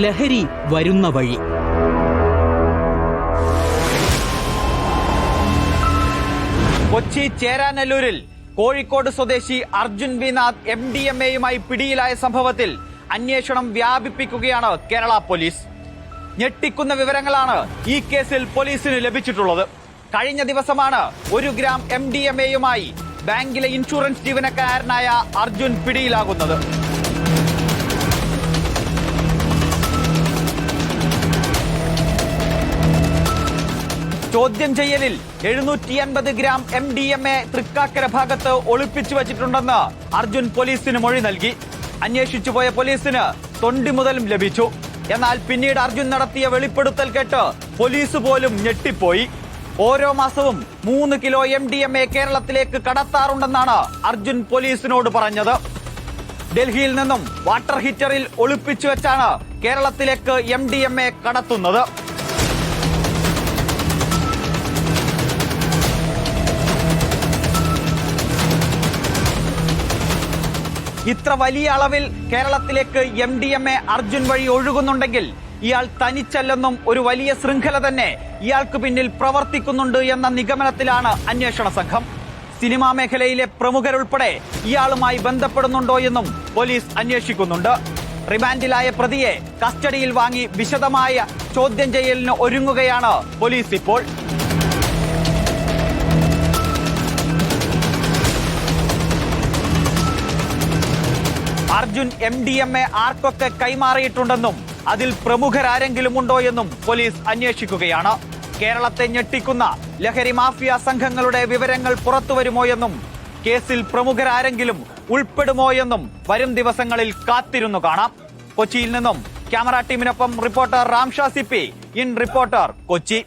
ലഹരി വരുന്ന വഴി. കൊച്ചി ചേരാനല്ലൂരിൽ കോഴിക്കോട് സ്വദേശി Arjun Vinath M D M എയുമായി പിടിയിലായ സംഭവത്തിൽ അന്വേഷണം വ്യാപിപ്പിക്കുകയാണ് കേരള പോലീസ്. ഞെട്ടിക്കുന്ന വിവരങ്ങളാണ് ഈ കേസിൽ പോലീസിന് ലഭിച്ചിട്ടുള്ളത്. കഴിഞ്ഞ ദിവസമാണ് ഒരു ഗ്രാം എം ഡി എം എയുമായി ബാങ്കിലെ ഇൻഷുറൻസ് ജീവനക്കാരനായ അർജുൻ പിടിയിലാകുന്നത്. ചോദ്യം ചെയ്യലിൽ എഴുന്നൂറ്റി അൻപത് gram M D M A Thrikkakara ഭാഗത്ത് ഒളിപ്പിച്ചു വച്ചിട്ടുണ്ടെന്ന് അർജുൻ പോലീസിന് മൊഴി നൽകി. അന്വേഷിച്ചു പോയ പോലീസിന് തൊണ്ടി മുതലും ലഭിച്ചു. എന്നാൽ പിന്നീട് അർജുൻ നടത്തിയ വെളിപ്പെടുത്തൽ കേട്ട് പോലീസ് പോലും ഞെട്ടിപ്പോയി. ഓരോ മാസവും മൂന്ന് kilo M D M A കേരളത്തിലേക്ക് കടത്താറുണ്ടെന്നാണ് അർജുൻ പോലീസിനോട് പറഞ്ഞത്. ഡൽഹിയിൽ നിന്നും വാട്ടർ ഹീറ്ററിൽ ഒളിപ്പിച്ചു വെച്ചാണ് കേരളത്തിലേക്ക് എം ഡി എം എ കടത്തുന്നത്. ഇത്ര വലിയ അളവിൽ കേരളത്തിലേക്ക് M D M A Arjun വഴി ഒഴുകുന്നുണ്ടെങ്കിൽ ഇയാൾ തനിച്ചല്ലെന്നും ഒരു വലിയ ശൃംഖല തന്നെ ഇയാൾക്ക് പിന്നിൽ പ്രവർത്തിക്കുന്നുണ്ട് എന്ന നിഗമനത്തിലാണ് അന്വേഷണ സംഘം. സിനിമാ മേഖലയിലെ പ്രമുഖരുൾപ്പെടെ ഇയാളുമായി ബന്ധപ്പെടുന്നുണ്ടോ എന്നും പോലീസ് അന്വേഷിക്കുന്നുണ്ട്. റിമാൻഡിലായ പ്രതിയെ കസ്റ്റഡിയിൽ വാങ്ങി വിശദമായ ചോദ്യം ചെയ്യലിന് ഒരുങ്ങുകയാണ് പോലീസ് ഇപ്പോൾ. Arjun M D M A ആർക്കൊക്കെ കൈമാറിയിട്ടുണ്ടെന്നും അതിൽ പ്രമുഖരാരെങ്കിലും ഉണ്ടോ എന്നും പോലീസ് അന്വേഷിക്കുകയാണ്. കേരളത്തെ ഞെട്ടിക്കുന്ന ലഹരി മാഫിയ സംഘങ്ങളുടെ വിവരങ്ങൾ പുറത്തുവരുമോ എന്നും കേസിൽ പ്രമുഖരാരെങ്കിലും ഉൾപ്പെടുമോ എന്നും വരും ദിവസങ്ങളിൽ കാത്തിരുന്നു കാണാം. കൊച്ചിയിൽ നിന്നും ക്യാമറ ടീമിനൊപ്പം reporter Ramsha Sippy in reporter Kochi.